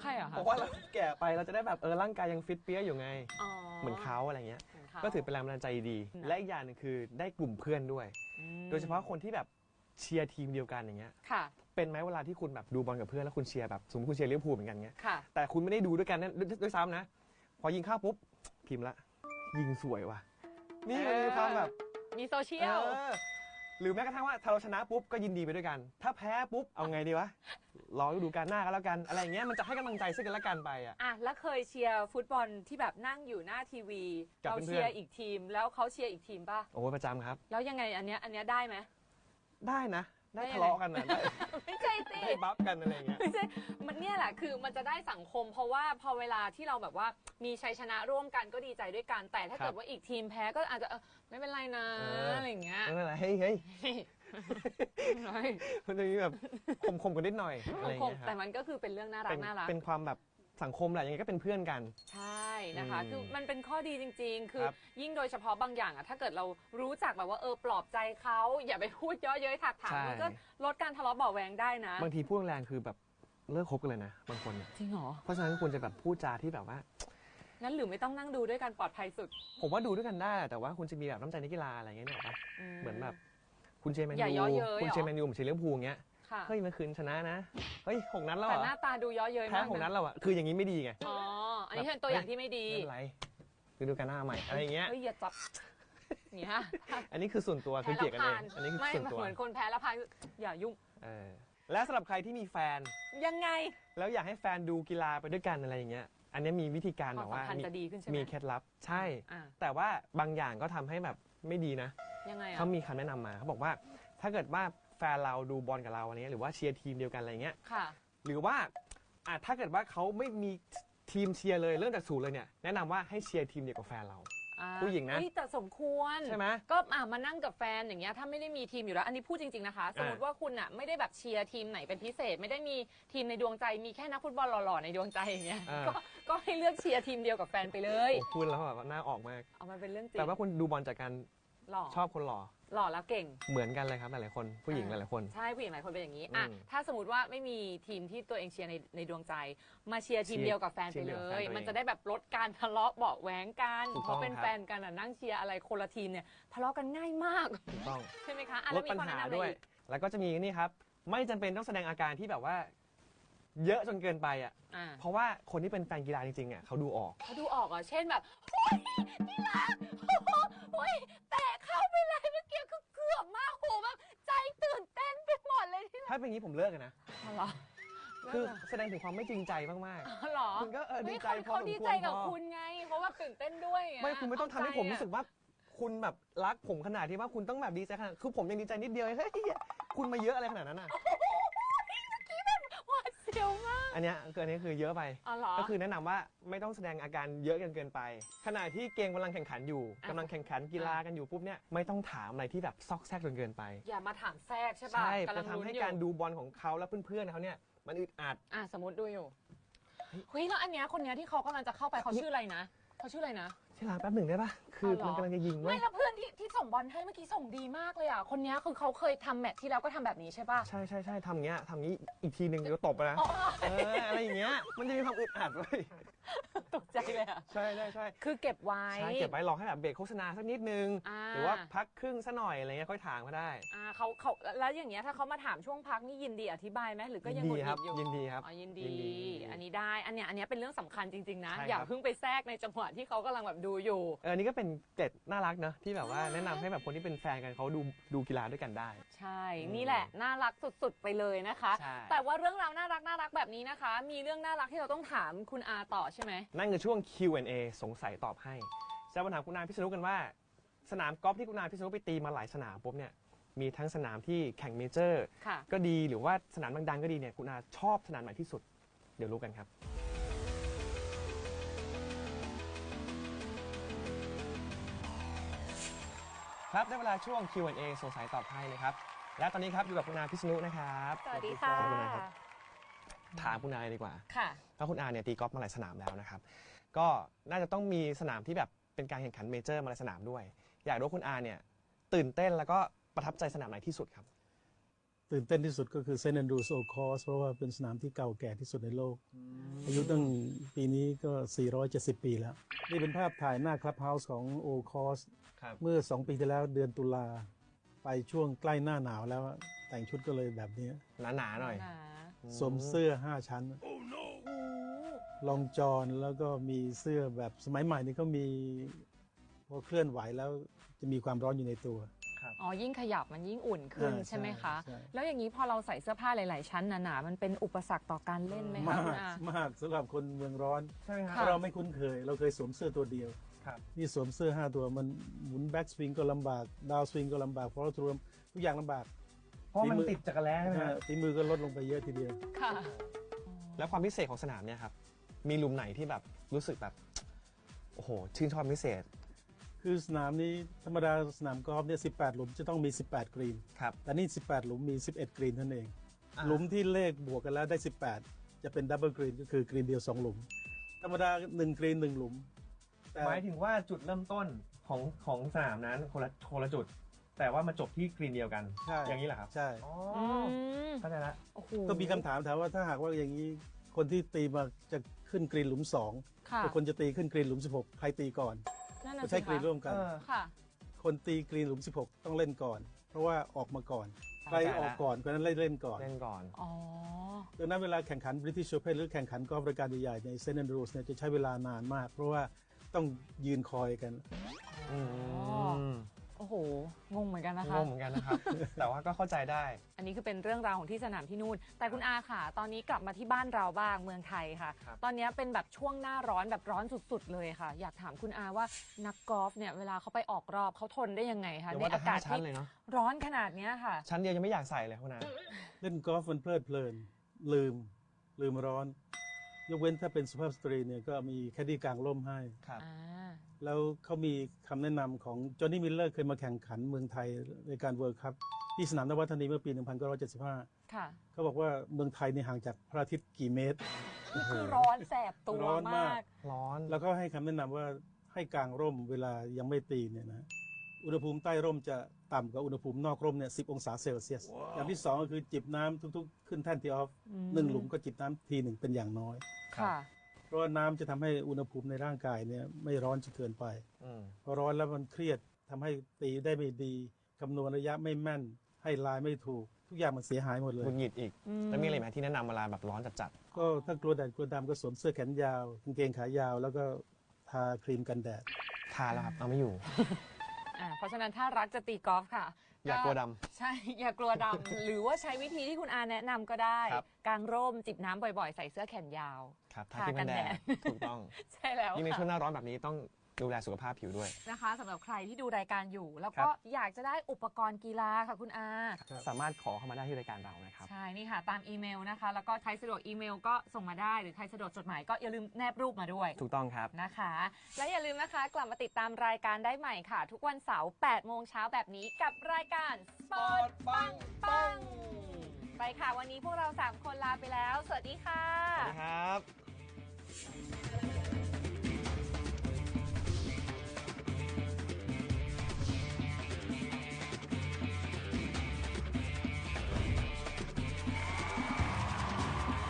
Speaker 2: ใครอะ
Speaker 1: เพ
Speaker 2: คะ
Speaker 1: ราะว่าเราแก่ไปเราจะได้แบบเออร่างกายยังฟิตเปี้ยอยู่ไง
Speaker 2: อ๋อ
Speaker 1: เหมือนเขาอะไรเงี้ย
Speaker 2: เหมือนเขา
Speaker 1: ก็ถือเป็นแรงบันดาลใจดี
Speaker 2: นะ
Speaker 1: และอีกอย่างหนึ่งคือได้กลุ่มเพื่อนด้วย
Speaker 2: อืม
Speaker 1: โดยเฉพาะคนที่แบบเชียร์ทีมเดียวกันอย่างเงี้ย
Speaker 2: ค่ะ
Speaker 1: เป็นไหมเวลาที่คุณแบบดูบอลกับเพื่อนแล้วคุณเชียร์แบบสมมติคุณเชียร์ลิเวอร์พูลเหมือนกันเงี้ย
Speaker 2: ค่ะ
Speaker 1: แต่คุณไม่ได้ดูด้วยกันนั่นด้วยด้วยซ้ำนะ พอยิงเข้าปุ๊บ พิมพ์ละ ยิงสวยว่ะ นี่มันมีความแบบ
Speaker 2: มีโซเชียล
Speaker 1: เออ หรือแม้กระทั่งว่าถ้าเราชนะปุ๊บก็ยินดีไปด้วยกัน ถ้าแพ้ปุ๊บเอาไงดีวะรอฤดูกาลหน้าก็แล้วกันอะไรอย่างเงี้ยมันจะให้กำลังใจซึ่งกันและกันไปอะ
Speaker 2: อะแล้วเคยเชียร์ฟุตบอลที่แบบนั่งอยู่หน้าทีวี
Speaker 1: กับ
Speaker 2: เรา
Speaker 1: เพื่อนๆ
Speaker 2: เชียร์อีกทีม แล้วเขาเชียร์อีกทีมป่ะ
Speaker 1: โอ้ยประจำครับ
Speaker 2: แล้วยังไงอันเนี้ยอันเนี้ยได้ไหม
Speaker 1: ได้นะ ได้
Speaker 2: ได้ยังไง
Speaker 1: ทะเลาะกันนะได้
Speaker 2: ไม่ใช่สิ
Speaker 1: ได้บัฟกันอะไรอย่างเงี้ย
Speaker 2: ไม่ใช่มันเนี่ยแหละคือมันจะได้สังคม เพราะว่าพอเวลาที่เราแบบว่ามีชัยชนะร่วมกันก็ดีใจด้วยกันแต่ถ้า
Speaker 1: ครับ
Speaker 2: เกิดว่าอีกทีมแพ้ก็อาจจะเออไม่เป็นไรนะ
Speaker 1: เอออ
Speaker 2: อะไรอย่างเงี้ย
Speaker 1: ไม่เป็นไรเฮ้ยเฮ้ย
Speaker 2: เฮ้ย
Speaker 1: มันจะมีแบบคมๆกันนิดหน่อยอะไรอย่างเงี้ยค
Speaker 2: แต่
Speaker 1: รับ
Speaker 2: มันก็คือเป็นเรื่องน่ารั
Speaker 1: เป็
Speaker 2: ก
Speaker 1: น
Speaker 2: น่ารัก
Speaker 1: เป็นความแบบ สังคมแหละยังไงก็เป็นเพื่อนกัน
Speaker 2: ใช่นะคะ
Speaker 1: อืม
Speaker 2: คือมันเป็นข้อดีจริง ๆ คือ
Speaker 1: ครับ
Speaker 2: ยิ่งโดยเฉพาะบางอย่างอะถ้าเกิดเรารู้จักแบบว่าเออปลอบใจเขาอย่าไปพูดเย่อเย้ยถักถาง
Speaker 1: ใช่
Speaker 2: มันก็ลดการทะเลาะเบาะแวงได้นะ
Speaker 1: บางทีพูดแรงๆคือแบบเลิกคบกันเลยนะบางคนเนี่ย
Speaker 2: จริงเหรอ
Speaker 1: เพราะฉะนั้นควรจะแบบพูดจาที่แบบว่า
Speaker 2: งั้นหรือไม่ต้องนั่งดูด้วยกันปลอดภัยสุด
Speaker 1: ผมว่าดูด้วยกันได้แต่ว่าคุณจะมีแบบน้ำใจนักกีฬาอะไรอย่างเงี้ยเนี่ยหรอปะเหมือนแบบ คุณเชียร์แมน
Speaker 2: อย่า
Speaker 1: ยู
Speaker 2: เยาะเย้ย
Speaker 1: คุณ
Speaker 2: เหรอ
Speaker 1: เชียร์แมนยูผมเชียร์ลิเวอร์พูลอย่างเงี้ย
Speaker 2: ค่ะ
Speaker 1: เฮ้ยเมื่อคืนชนะนะเฮ้ยหกนัดแล้ว
Speaker 2: แต่
Speaker 1: เหรอ
Speaker 2: หน้าตาดูเย่อเย้ย
Speaker 1: แพ้
Speaker 2: มาก
Speaker 1: หกนัด
Speaker 2: นะ
Speaker 1: แล้วอะคืออย่างนี้ไม่ดีไง
Speaker 2: อ๋อ อันนี้เป็นตัวอย่างที่ไม่ดี
Speaker 1: ไม่เป็นไรคือดูกันหน้าใหม่อะไรอย่างเงี้ย
Speaker 2: เฮ้ยอย่าจับเนี่ย
Speaker 1: อันนี้คือส่วนตัวคือเกลียดกันเองอันนี้คือ
Speaker 2: ไม่
Speaker 1: ส่วนตัว
Speaker 2: เหมือนคนแพ้แล้วพานอย่ายุ่ง
Speaker 1: เออและสำหรับใครที่มีแฟน
Speaker 2: ยังไง
Speaker 1: แล้วอยากให้แฟนดูกีฬาไปด้วยกันอะไรอย่างเงี้ย อันนี้มีวิธีการ
Speaker 2: ค
Speaker 1: แบ
Speaker 2: วาม
Speaker 1: บ
Speaker 2: สัม
Speaker 1: ว่า
Speaker 2: พันธ์
Speaker 1: มี
Speaker 2: จะดีขึ้นใช่ไหม
Speaker 1: มีเคล็ดลับ ใช่
Speaker 2: อ่า
Speaker 1: แต่ว่าบางอย่างก็ทำให้แบบไม่ดีนะ
Speaker 2: ยังไงอะ
Speaker 1: เขามีคำแนะนำมาเขาบอกว่าถ้าเกิดว่า แฟนเราดูบอลกับเราอะไรเงี้ยหรือว่าเชียร์ทีมเดียวกันอะไรเงี้ย
Speaker 2: ค่ะ
Speaker 1: หรือว่าอะถ้าเกิดว่าเขาไม่มีทีมเชียร์เลยเริ่มจากศูนย์เลยเนี่ยแนะนำว่าให้เชียร์ทีมเดียวกับแฟนเรา
Speaker 2: อ่า
Speaker 1: ผู้หญิงนะ
Speaker 2: เฮ้ยแต่สมควร
Speaker 1: ใช่ไหม
Speaker 2: ก็อะมานั่งกับแฟนอย่างเงี้ยถ้าไม่ได้มีทีมอยู่แล้ว อันนี้พูดจริง ๆ นะคะ สมมติว่าคุณอะไม่ได้แบบเชียร์ทีมไหนเป็นพิเศษ ไม่ได้มีทีมในดวงใจมีแค่นักฟุตบอลหล่อๆในดวงใจอย่างเงี้ย
Speaker 1: อ่า
Speaker 2: ก็ก็ให้เลือกเชียร์ทีมเดียวกับแฟนไปเลย
Speaker 1: โอ้พูดแล้วแบบว่าหน้าออกมาก
Speaker 2: เอามันเป็นเรื่องจริง
Speaker 1: แต่ว่าคุณดูบอลจากการ
Speaker 2: หล่อ
Speaker 1: ชอบคนหล่อ
Speaker 2: หล่อแล้วเก่ง
Speaker 1: เหมือนกันเลยครับหลายๆคนผู้หญิงห
Speaker 2: อ่า
Speaker 1: ลายๆคน
Speaker 2: ใช่ผู้หญิงหลายคนเป็นอย่างนี้อะ
Speaker 1: อืม
Speaker 2: ถ้าสมมติว่าไม่มีทีมที่ตัวเองเชียร์ในในดวงใจ มาเชียร์ทีม
Speaker 1: เชียร์
Speaker 2: เดียวกับแฟน
Speaker 1: ที
Speaker 2: ไป
Speaker 1: มเดี
Speaker 2: เล
Speaker 1: ยวกับแฟน
Speaker 2: ย
Speaker 1: ตัวเอง
Speaker 2: มันจะได้แบบลดการทะเลาะเบาะแหวงกัน
Speaker 1: ถูก
Speaker 2: เพ
Speaker 1: ต้อง
Speaker 2: ราะเป็น
Speaker 1: ครับ
Speaker 2: แฟนกันอะนั่งเชียร์อะไรคนละทีมเนี่ยทะเลาะกันง่ายมาก
Speaker 1: ถูกต้อง
Speaker 2: ใช่ไหมคะอะ
Speaker 1: ล
Speaker 2: แล้ว
Speaker 1: ด
Speaker 2: มี
Speaker 1: ปัญ
Speaker 2: ข้อแนะ
Speaker 1: หานำ
Speaker 2: อะไร
Speaker 1: ด้วย
Speaker 2: อีก
Speaker 1: แล้วก็จะมีนี่ครับไม่จำเป็นต้องแสดงอาการที่แบบว่า เยอะจนเกินไปอะ
Speaker 2: อ่า
Speaker 1: เพราะว่าคนที่เป็นแฟนกีฬาจริงๆอะเขาดูออก
Speaker 2: เขาดูออกอะเช่นแบบโอ้ยที่รักโอ้โหโอ้ยแต่เข้าไปเลยเมื่อกี้คือเกือบมากโหแบบใจตื่นเต้นไปหมดเลยที่รัก
Speaker 1: ถ้าเป็นอย่างนี้ผมเลิกเลยนะ
Speaker 2: อ๋อเหรอ
Speaker 1: คือแสดงถึงความไม่จริงใจมาก
Speaker 2: อ๋อเหรอ
Speaker 1: ๆคุณก็เออดีใจ
Speaker 2: เฮ้ย
Speaker 1: พอ
Speaker 2: เขา
Speaker 1: สม
Speaker 2: ดี
Speaker 1: คว
Speaker 2: ใจ
Speaker 1: ร
Speaker 2: กับ
Speaker 1: พอ
Speaker 2: คุณไง เพราะว่าตื่นเต้นด้วยง
Speaker 1: ไม่คุณไม่ต้องทำให้ผมรู้สึก
Speaker 2: ว่า
Speaker 1: ว่าคุณแบบรักผมขนาดที่ว่าคุณต้องแบบดีใจขนาดคือผมยังดีใจนิดเดียวเองเฮ้ยคุณมาเยอะอะไรขนาดนั้นอะ
Speaker 2: หวาด เสียวมาก
Speaker 1: อันเนี้ยคืออันนี้คือเยอะไป
Speaker 2: อ๋อเหรอ
Speaker 1: ก็คือแนะนำว่าไม่ต้องแสดงอาการเยอะเกินเกินไปขณะที่เกมกำลังแข่งขันอยู่
Speaker 2: อะ
Speaker 1: กำลังแข่งขันกีฬากันอยู่ปุ๊บเนี่ยไม่ต้องถามอะไรที่แบบซอกแซกจนเกินไป
Speaker 2: อย่ามาถามแทรกใช่ป่ะ
Speaker 1: ใช่
Speaker 2: กำลั
Speaker 1: จะ
Speaker 2: ง
Speaker 1: ทำ
Speaker 2: ลุ้น
Speaker 1: ให้
Speaker 2: อยู่
Speaker 1: การดูบอลของเขาและเพื่อนๆเขาเนี่ยมันอึดอัด
Speaker 2: อะสมมติดูอยู่เฮ้ยแล้วอันเนี้ยคนเนี้ยที่เขากำลังจะเข้าไปเขาชื่ออะไรนะเขาชื่ออะไรนะ
Speaker 1: ที่ร้านแป๊บหนึ่งได้ปะคือ
Speaker 2: เอาเหรอ
Speaker 1: มันกำลังจะยิงเว้
Speaker 2: ไม่
Speaker 1: ย
Speaker 2: แล้วเพื่อนที่ที่ส่งบอลให้เมื่อกี้ส่งดีมากเลยอะ คนเนี้ยคือเขาเคยทำแมตช์ที่แล้วก็ทำแบบนี้ใช่ป่ะ
Speaker 1: ใช่ใช่ใช่ทำอย่างเงี้ยทำงี้อีกทีหนึ่งเดี๋ยวตบไปนะ
Speaker 2: อ๋อ
Speaker 1: เอออะไรอย่างเงี้ย มันจะมีความอึดอัดเว้ย
Speaker 2: ตกใจเลยอะ
Speaker 1: ใช่ใช่ใช่
Speaker 2: คือเก็บไว้
Speaker 1: ใช่เก็บไว้รอให้แบบเบรกโฆษณาสักนิดนึง
Speaker 2: อ่า
Speaker 1: หรือว่าพักครึ่งซะหน่อยอะไรเงี้ยค่อยถามก็ได้
Speaker 2: อ่าเขาเขาแล้วอย่างเงี้ยถ้าเขามาถามช่วงพักนี่ยินดีอธิบายไหมหรือก็ยังหงุด
Speaker 1: ดี
Speaker 2: ห
Speaker 1: ค
Speaker 2: งิ
Speaker 1: รับ
Speaker 2: ดอยู่
Speaker 1: ยินดีครับ
Speaker 2: อ๋อยินดี
Speaker 1: ยินดียินดี
Speaker 2: อันนี้ได้ อันเนี้ยอันเนี้ยเป็นเรื่องสำคัญจริง ๆ นะ
Speaker 1: ใช่ครับ
Speaker 2: อย่าเพิ่งไปแทรกในจังหวะที่เขากำลังแบบดูอยู่
Speaker 1: เออนี่ก็เป็นเกร็ดน่ารักเนอะที่แบบว่าแนะนำให้แบบคนที่เป็นแฟนกันเขาดูดูกีฬาด้วยกันได้
Speaker 2: ใช่
Speaker 1: อืม
Speaker 2: นี่แหละ น่ารักสุด ๆ ไปเลยนะคะ
Speaker 1: ใช่
Speaker 2: แต่ว่าเรื่องราวน่ารักน่ารักแบบนี้นะคะ มีเรื่องน่ารักที่เราต้องถามคุณอาต่อใช่ไหม
Speaker 1: นั่นคือช่วง Q&A สงสัยตอบให้จะมาถามคุณนายพิษณุกันว่า สนามกอล์ฟที่คุณนายพิษณุไปตีมาหลายสนามปุ๊บเนี่ยมีทั้งสนามที่แข่งเมเจอร์
Speaker 2: ค่ะ
Speaker 1: ก็ดีหรือว่าสนามดังๆก็ดีเนี่ยคุณอาชอบสนามไหนที่สุด เดี๋ยวรู้กันครับ ครับได้เวลาช่วง Q&A สงสัยตอบให้นะครับ และตอนนี้ครับอยู่กับคุณอาพิษณุนะครับ
Speaker 2: สวัสดีค่ะ
Speaker 1: ขอบคุณนะครับ ถามคุณอาเลยดีกว่า
Speaker 2: ค่ะ
Speaker 1: เพราะคุณอาเนี่ยตีกอล์ฟมาหลายสนามแล้วนะครับ ก็น่าจะต้องมีสนามที่แบบเป็นการแข่งขันเมเจอร์มาหลายสนามด้วย อยากรู้ว่าคุณอาเนี่ยตื่นเต้นแล้วก็ประทับใจสนามไหนที่สุดครับ
Speaker 3: ตื่นเต้นที่สุดก็คือเซนต์แอนดรูสโอคอสเพราะว่าเป็นสนามที่เก่าแก่ที่สุดในโลก อายุตั้งปีนี้ก็ 470 ปีแล้ว นี่เป็นภาพถ่ายหน้าคลับเฮาส์ของโอคอส
Speaker 1: ครับ
Speaker 3: เมื่อ 2 ปีที่แล้วเดือนตุลา ไปช่วงใกล้หน้าหนาวแล้ว แต่งชุดก็เลยแบบนี้
Speaker 1: หนาๆหน่อย
Speaker 2: นะ
Speaker 3: สวมเสื้อ5ชั้น ลองจอนแล้วก็มีเสื้อแบบสมัยใหม่นี่ก็มีพอเคลื่อนไหวแล้วจะมีความร้อนอยู่ในตัว
Speaker 2: อ๋อ ยิ่งขยับมันยิ่งอุ่นขึ้น
Speaker 3: อ่า
Speaker 2: ใช่ไหมคะ
Speaker 3: ใช่ใช่
Speaker 2: แล้วอย่างนี้พอเราใส่เสื้อผ้าหลาย ๆ ชั้นหนาๆมันเป็นอุปสรรคต่อการเล่นไหมคะ
Speaker 3: มาก
Speaker 2: คุณอา
Speaker 3: มากสำหรับคนเมืองร้อน
Speaker 1: ใช่ไหมค
Speaker 2: ค่ะ
Speaker 1: รับ
Speaker 3: เราไม่คุ้นเคย เราเคยสวมเสื้อตัวเดียว
Speaker 1: ครับ
Speaker 3: นี่สวมเสื้อ 5 ตัวมันหมุนแบ็กสวิงก็ลำบาก ดาวสวิงก็ลำบากเพราะเรารวมทุกอย่างลำบาก
Speaker 1: เพราะมัน
Speaker 3: ฝีมือ
Speaker 1: ติดจักรแล้ใช่ไหมครับ
Speaker 3: ฝีมือก็ลดลงไปเยอะทีเดียว
Speaker 2: ค่ะ
Speaker 1: แล้วความพิเศษของสนามเนี่ยครับ มีหลุมไหนที่แบบรู้สึกแบบ โอ้โห ชื่นชอบพิเศษ
Speaker 3: คือสนามนี้ธรรมดาสนามกอล์ฟเนี่ย18 หลุมจะต้องมี 18 กรีน
Speaker 1: ครับ
Speaker 3: แต่นี่ 18 หลุมมี 11 กรีนนั่นเอง
Speaker 1: อ่า
Speaker 3: หลุมที่เลขบวกกันแล้วได้ 18 จะเป็นดับเบิลกรีนก็คือกรีนเดียว 2 หลุม ธรรมดา 1 กรีน 1 หลุม แต่
Speaker 1: หมายถึงว่าจุดเริ่มต้นของของสนามนั้นคนละคนละจุด แต่ว่ามาจบที่กรีนเดียวกัน
Speaker 3: ใช่
Speaker 1: อย่างนี้เหรอครับ
Speaker 3: ใช่
Speaker 1: อ๋อ
Speaker 2: อื
Speaker 1: อ
Speaker 2: ม
Speaker 1: เข้าใจละ
Speaker 2: โอ้โห
Speaker 3: ก็มีคำถามถามว่าถ้าหากว่าอย่างนี้ คนที่ตีมาจะขึ้นกรีนหลุม2
Speaker 2: ค่ะ
Speaker 3: กับคนจะตีขึ้นกรีนหลุม 16 ใครตีก่อน
Speaker 2: นั่นน่ะ
Speaker 3: ก็
Speaker 2: สิ
Speaker 3: ใช้กรีน
Speaker 2: คะ
Speaker 3: ร่วมกัน
Speaker 1: เออ
Speaker 2: ค่ะ
Speaker 3: คนตีกรีนหลุม 16 ต้องเล่นก่อน เพราะว่าออกมาก่อน ใคร
Speaker 1: เข้าใจละ
Speaker 3: ออกก่อนคนนั้นเล่นเล่นก่อน
Speaker 1: เล่นก่อน
Speaker 2: อ๋อ
Speaker 3: ดังนั้นเวลาแข่งขัน British Open หรือแข่งขันกอล์ฟรายการใหญ่ๆในเซนต์แอนดรูสเนี่ยจะใช้เวลานานมาก เพราะว่าต้องยืนคอยกัน
Speaker 1: อืม
Speaker 2: โอ้โห งงเหมือนกันนะคะ
Speaker 1: งงเหมือนกันนะครับ แต่ว่าก็เข้าใจได้
Speaker 2: อันนี้คือเป็นเรื่องราวของที่สนามที่นู่น แต่คุณอาค่ะ ตอนนี้กลับมาที่บ้านเราบ้างเมืองไทยค่ะ
Speaker 1: ครับ
Speaker 2: ตอนนี้เป็นแบบช่วงหน้าร้อนแบบร้อนสุดๆเลยค่ะ อยากถามคุณอาว่านักกอล์ฟเนี่ยเวลาเขาไปออกรอบเขาทนได้ยังไงคะ
Speaker 1: เดี๋ยว
Speaker 2: ใน
Speaker 1: ว่าแต่
Speaker 2: อากาศ
Speaker 1: ห้าชั้น
Speaker 2: ที่
Speaker 1: เลยเนาะ
Speaker 2: ร้อนขนาดเนี้ยค่ะ
Speaker 1: ชั้นเดียวยังไม่อยากใส่เลยคุณอา
Speaker 3: เล่นกอล์ฟมันเพลิดเพลิน ลืม ลืมร้อน ยกเว้นถ้าเป็นสุภาพสตรีเนี่ยก็มีแคดดี้กลางร่มให้
Speaker 1: ครับ
Speaker 2: อ่า
Speaker 3: แล้วเขามีคำแนะนำของจอห์นนี่มิลเลอร์เคยมาแข่งขันเมืองไทยในการเวิร์คัพที่สนามนวัฒนีเมื่อปี 1975
Speaker 2: ค่ะ
Speaker 3: เขาบอกว่าเมืองไทยนี่ห่างจากพระอาทิตย์กี่เมตร
Speaker 2: นี่คือร้อนแสบตัว
Speaker 3: ร้อนมามา
Speaker 2: ก ก
Speaker 1: ร้อน
Speaker 3: แล้วก็ให้คำแนะนำว่าให้กางร่มเวลายังไม่ตีเนี่ยนะอุณหภูมิใต้ร่มจะต่ำกว่าอุณหภูมินอกร่มเนี่ยสิองศาเซลเซียส อย่างที่สองก็คือจิบน้ำทุกๆ ขึ้นแท่นทีออฟ
Speaker 2: อืม
Speaker 3: หนึ่งหลุมก็จิบน้ำทีหนึ่งเป็นอย่างน้อย
Speaker 2: ค่ะ
Speaker 3: เพราะว่าน้ำจะทำให้อุณหภูมิในร่างกายเนี่ยไม่ร้อนจนเกินไป
Speaker 1: อืม
Speaker 3: พอร้อนแล้วมันเครียดทำให้ตีได้ไม่ดีคำนวณระยะไม่แม่น ให้ลายไม่ถูก ทุกอย่างมันเสียหายหมดเล
Speaker 1: ห
Speaker 3: ย
Speaker 1: งุดหงิดอีก
Speaker 2: อืม
Speaker 1: แล้วมีอะไรไหมที่แนะนำเวลาแบบร้อนจัด
Speaker 3: ก็ถ้ากลัวแดดกลัวดำก็สวมเสื้อแขนยาวกางเกงขายาว แล้วก็ทาครีมกันแดด
Speaker 1: ๆทาแล้วครับเอาไม่อยู่
Speaker 2: อ่าเพราะฉะนั้นถ้ารักจะตีกอล์ฟค่ะ
Speaker 1: อย่ากลัวด
Speaker 2: ใช่ อย่ากลัวดำ หรือว่าใช้วิธีที่คุณอาแนะนำก็ได้
Speaker 1: ครับ
Speaker 2: กางร่มจิบน้ำบ่อยๆ ใส่เสื้อแขนยาว
Speaker 1: ครับทา
Speaker 2: ทา
Speaker 1: ครีม
Speaker 2: กั
Speaker 1: กันนแด
Speaker 2: แด
Speaker 1: ด
Speaker 2: ด
Speaker 1: ถูกต้อง
Speaker 2: ใช่แล้ว
Speaker 1: ยิ่งใน
Speaker 2: ค่ะ
Speaker 1: ช่วงหน้าร้อนแบบนี้ต้อง ดูแลสุขภาพผิวด้วย
Speaker 2: นะคะสำหรับใครที่ดูรายการอยู่ แล้ว
Speaker 1: ครั
Speaker 2: ก็
Speaker 1: บ
Speaker 2: อยากจะได้อุปกรณ์กีฬาค่ะคุณอา
Speaker 1: สามารถขอเข้ามาได้ที่รายการเรานะครับ
Speaker 2: ใช่ นี่ค่ะ ตามอีเมลนะคะ แล้วก็ใครสะดวกอีเมลก็ส่งมาได้ หรือใครสะดวกจดหมายก็อย่าลืมแนบรูปมาด้วย
Speaker 1: ถูกต้องครับ
Speaker 2: นะคะ และอย่าลืมนะคะ กลับมาติดตามรายการได้ใหม่ค่ะ ทุกวันเสาร์8โมงเช้าแบบนี้กับรายการสปอร์ตปังปังไปค่ะ วันนี้พวกเรา 3 คนลาไปแล้ว สวัสดีค่ะ
Speaker 1: สวัสดีครับ